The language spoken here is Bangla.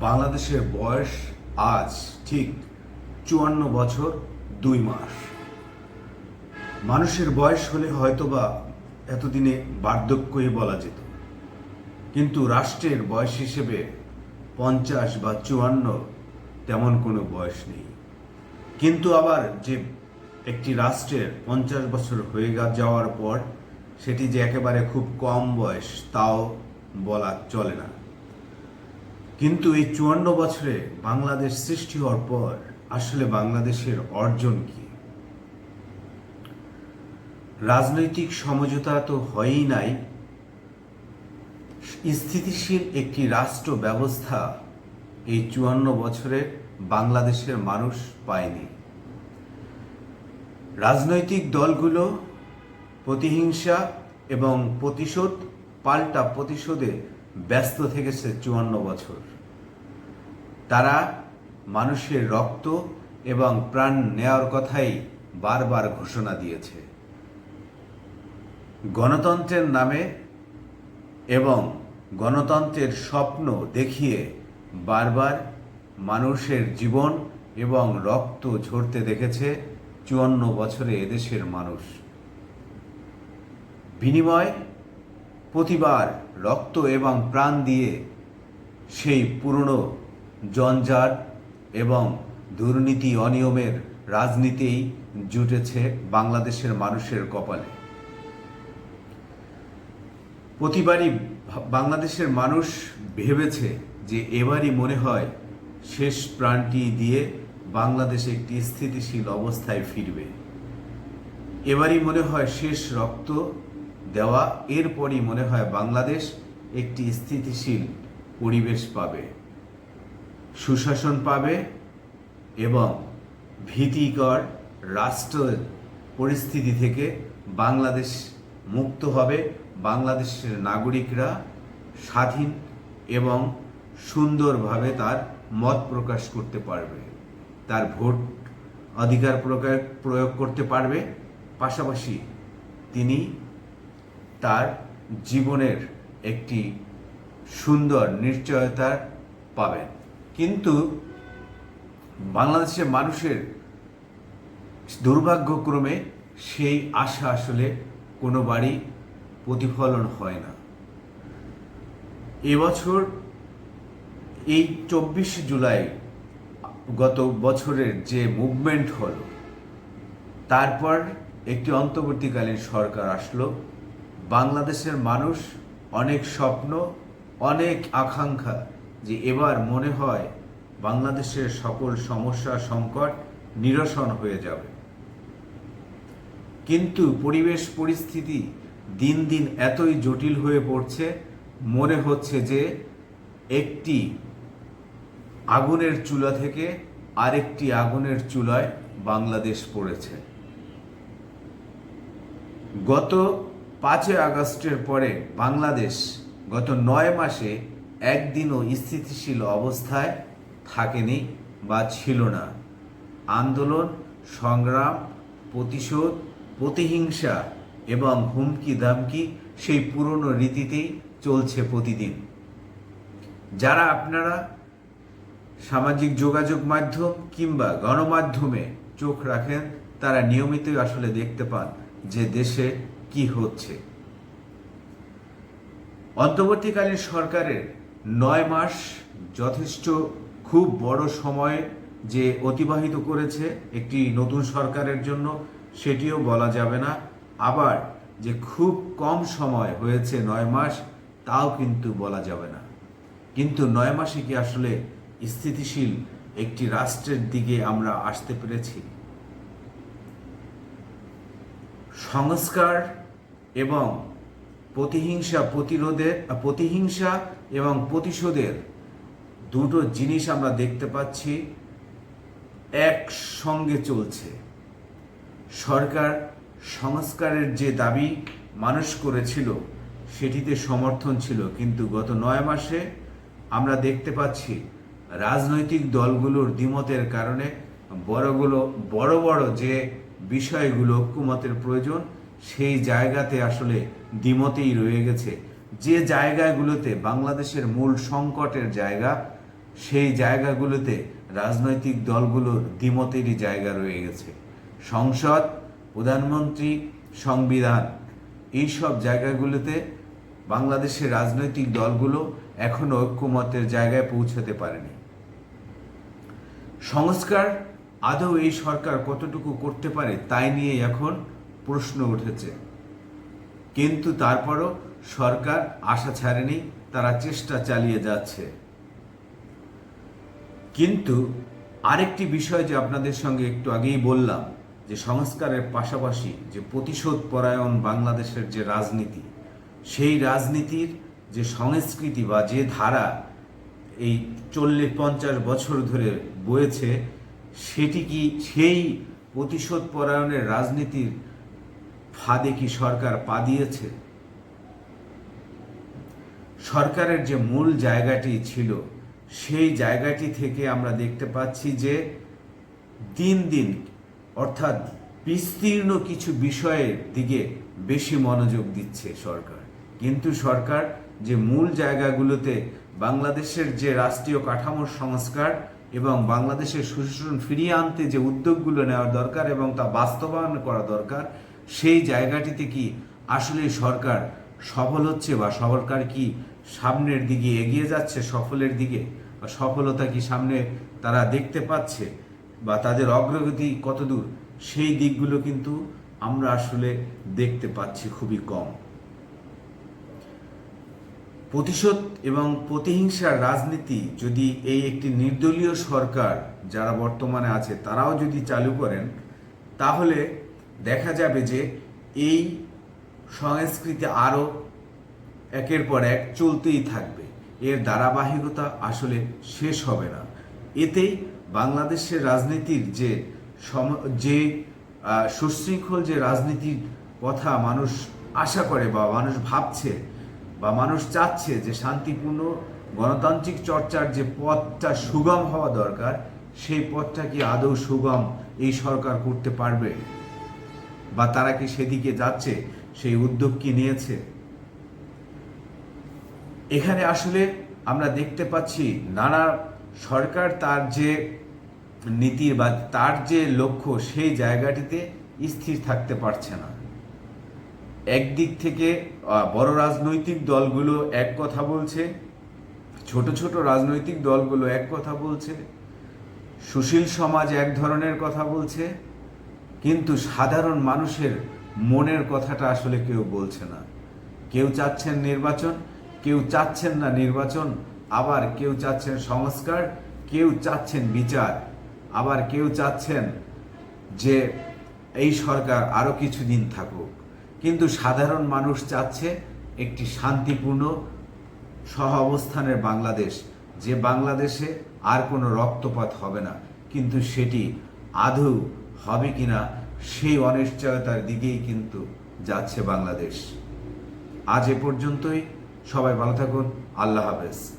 বাংলাদেশের বয়স আজ ঠিক চুয়ান্ন বছর দুই মাস। মানুষের বয়স হলে হয়তোবা এতদিনে বার্ধক্যই বলা যেত। কিন্তু রাষ্ট্রের বয়স হিসেবে পঞ্চাশ বা চুয়ান্ন তেমন কোনো বয়স নেই। কিন্তু আবার যে একটি রাষ্ট্রের পঞ্চাশ বছর হয়ে যাওয়ার পর সেটি যে একেবারে খুব কম বয়স, তাও বলা চলে না। কিন্তু এই চুয়ান্ন বছরে বাংলাদেশ সৃষ্টি হওয়ার পর আসলে বাংলাদেশের অর্জন কি? রাজনৈতিক সমঝোতা তো হয়ই নাই। স্থিতিশীল একটি রাষ্ট্র ব্যবস্থা এই চুয়ান্ন বছরে বাংলাদেশের মানুষ পায়নি। রাজনৈতিক দলগুলো প্রতিহিংসা এবং প্রতিশোধ, পাল্টা প্রতিশোধে ব্যস্ত থেকেছে চুয়ান্ন বছর। তারা মানুষের রক্ত এবং প্রাণ নেওয়ার কথাই বারবার ঘোষণা দিয়েছে। গণতন্ত্রের নামে এবং গণতন্ত্রের স্বপ্ন দেখিয়ে বারবার মানুষের জীবন এবং রক্ত ঝরতে দেখেছে চুয়ান্ন বছরে এদেশের মানুষ। বিনিময় প্রতিবার রক্ত এবং প্রাণ দিয়ে সেই পুরনো জঞ্জাট এবং দুর্নীতি অনিয়মের রাজনীতিই জুটেছে বাংলাদেশের মানুষের কপালে। প্রতিবারই বাংলাদেশের মানুষ ভেবেছে যে এবারই মনে হয় শেষ প্রাণটি দিয়ে বাংলাদেশ একটি স্থিতিশীল অবস্থায় ফিরবে। এবারই মনে হয় শেষ রক্ত দেওয়া, এরপরই মনে হয় বাংলাদেশ একটি স্থিতিশীল পরিবেশ পাবে, সুশাসন পাবে এবং ভীতিকর রাষ্ট্র পরিস্থিতি থেকে বাংলাদেশ মুক্ত হবে, বাংলাদেশের নাগরিকরা স্বাধীন এবং সুন্দরভাবে তার মত প্রকাশ করতে পারবে, তার ভোট অধিকার প্রয়োগ করতে পারবে। পাশাপাশি তিনি তার জীবনের একটি সুন্দর নিশ্চয়তা পাবেন কিন্তু বাংলাদেশের মানুষের দুর্ভাগ্যক্রমে সেই আশা আসলে কোনোবারই প্রতিফলন হয় না। এবছর এই চব্বিশে জুলাই গত বছরের যে মুভমেন্ট হলো, তারপর একটি অন্তর্বর্তীকালীন সরকার আসলো। বাংলাদেশের মানুষ অনেক স্বপ্ন, অনেক আকাঙ্ক্ষা যে এবার মনে হয় বাংলাদেশের সকল সমস্যা, সংকট নিরসন হয়ে যাবে। কিন্তু পরিবেশ পরিস্থিতি দিন দিন এতই জটিল হয়ে পড়ছে, মনে হচ্ছে যে একটি আগুনের চুলা থেকে আরেকটি আগুনের চুলায় বাংলাদেশ পড়েছে। গত পাঁচই আগস্টের পরে বাংলাদেশ গত নয় মাসে একদিনও স্থিতিশীল অবস্থায় থাকেনি বা ছিল না। আন্দোলন, সংগ্রাম, প্রতিশোধ, প্রতিহিংসা এবং হুমকি দামকি সেই পুরনো রীতিতেই চলছে প্রতিদিন। যারা আপনারা সামাজিক যোগাযোগ মাধ্যম কিংবা গণমাধ্যমে চোখ রাখেন, তারা নিয়মিতই আসলে দেখতে পান যে দেশে কি হচ্ছে? অন্তর্বর্তীকালীন সরকারের নয় মাস যথেষ্ট খুব বড় সময় যে অতিবাহিত করেছে একটি নতুন সরকারের জন্য, সেটিও বলা যাবে না। আবার যে খুব কম সময় হয়েছে নয় মাস, তাও কিন্তু বলা যাবে না। কিন্তু নয় মাসে কি আসলে স্থিতিশীল একটি রাষ্ট্রের দিকে আমরা আসতে পেরেছি? সংস্কার এবং প্রতিহিংসা প্রতিরোধের, প্রতিহিংসা এবং প্রতিশোধের দুটো জিনিস আমরা দেখতে পাচ্ছি, একসঙ্গে চলছে। সরকার সংস্কারের যে দাবি মানুষ করেছিল, সেটিতে সমর্থন ছিল, কিন্তু গত নয় মাসে আমরা দেখতে পাচ্ছি রাজনৈতিক দলগুলোর দ্বিমতের কারণে বড়গুলো, বড় বড় যে বিষয়গুলো, ঐক্যমতের প্রয়োজন সেই জায়গাতে আসলে দ্বিমতেই রয়ে গেছে। যে জায়গাগুলোতে বাংলাদেশের মূল সংকটের জায়গা, সেই জায়গাগুলোতে রাজনৈতিক দলগুলোর দ্বিমতেরই জায়গা রয়ে গেছে। সংসদ, প্রধানমন্ত্রী, সংবিধান, এইসব জায়গাগুলোতে বাংলাদেশের রাজনৈতিক দলগুলো এখনও ঐক্যমতের জায়গায় পৌঁছতে পারেনি। সংস্কার আদৌ এই সরকার কতটুকু করতে পারে তাই নিয়ে এখন প্রশ্ন উঠেছে। কিন্তু তারপরও সরকার আশা ছাড়েনি, তারা চেষ্টা চালিয়ে যাচ্ছে। কিন্তু আরেকটি বিষয় যে আপনাদের সঙ্গে একটু আগেই বললাম, যে সংস্কারের পাশাপাশি যে প্রতিশোধ পরায়ণ বাংলাদেশের যে রাজনীতি, সেই রাজনীতির যে সংস্কৃতি বা যে ধারা এই চল্লিশ পঞ্চাশ বছর ধরে বয়েছে, সেটি কি সেই প্রতিশোধ পরায়ণের রাজনীতির ফাঁদে কি সরকার পা দিয়েছে? সরকারের যে মূল জায়গাটি ছিল, সেই জায়গাটি থেকে আমরা দেখতে পাচ্ছি যে দিন দিন, অর্থাৎ বিস্তীর্ণ কিছু বিষয়ের দিকে বেশি মনোযোগ দিচ্ছে সরকার। কিন্তু সরকার যে মূল জায়গাগুলোতে বাংলাদেশের যে রাষ্ট্রীয় কাঠামোর সংস্কার এবং বাংলাদেশের সুশাসন ফিরিয়ে আনতে যে উদ্যোগগুলো নেওয়ার দরকার এবং তা বাস্তবায়ন করা দরকার সেই জায়গাটিতে কি আসলে সরকার সফল হচ্ছে বা সরকার কি সামনের দিকে এগিয়ে যাচ্ছে সফলের দিকে? বা সফলতা কি সামনে তারা দেখতে পাচ্ছে বা তাদের অগ্রগতি কতদূর? সেই দিকগুলো কিন্তু আমরা আসলে দেখতে পাচ্ছি খুবই কম। প্রতিশোধ এবং প্রতিহিংসার রাজনীতি যদি এই একটি নির্দলীয় সরকার যারা বর্তমানে আছে তারাও যদি চালু করেন, তাহলে দেখা যাবে যে এই সংস্কৃতি আরও একের পর এক চলতেই থাকবে। এর ধারাবাহিকতা আসলে শেষ হবে না। এতেই বাংলাদেশের রাজনীতির যে সম- যে সুশৃঙ্খল যে রাজনীতির কথা মানুষ আশা করে বা মানুষ ভাবছে বা মানুষ চাচ্ছে যে শান্তিপূর্ণ গণতান্ত্রিক চর্চার যে পথটা সুগম হওয়া দরকার, সেই পথটা কি আদৌ সুগম এই সরকার করতে পারবে? বা তারা কি সেদিকে যাচ্ছে, সেই উদ্যোগ কি নিয়েছে? এখানে আসলে আমরা দেখতে পাচ্ছি নানা সরকার তার যে নীতির বা তার যে লক্ষ্য, সেই জায়গাটিতে স্থির থাকতে পারছে না। একদিক থেকে বড় রাজনৈতিক দলগুলো এক কথা বলছে, ছোট ছোট রাজনৈতিক দলগুলো এক কথা বলছে, সুশীল সমাজ এক ধরনের কথা বলছে কিন্তু সাধারণ মানুষের মনের কথাটা আসলে কেউ বলছে না। কেউ চাচ্ছেন নির্বাচন, কেউ চাচ্ছেন না নির্বাচন, আবার কেউ চাচ্ছেন সংস্কার, কেউ চাচ্ছেন বিচার, আবার কেউ চাচ্ছেন যে এই সরকার আরও কিছুদিন থাকুক। কিন্তু সাধারণ মানুষ চাচ্ছে একটি শান্তিপূর্ণ, সহ অবস্থানের বাংলাদেশ, যে বাংলাদেশে আর কোনো রক্তপাত হবে না। কিন্তু সেটি আদৌ হবে কিনা সেই অনিশ্চয়তার দিকেই কিন্তু যাচ্ছে বাংলাদেশ। আজ এ পর্যন্তই। সবাই ভালো থাকুন। আল্লাহ হাফেজ।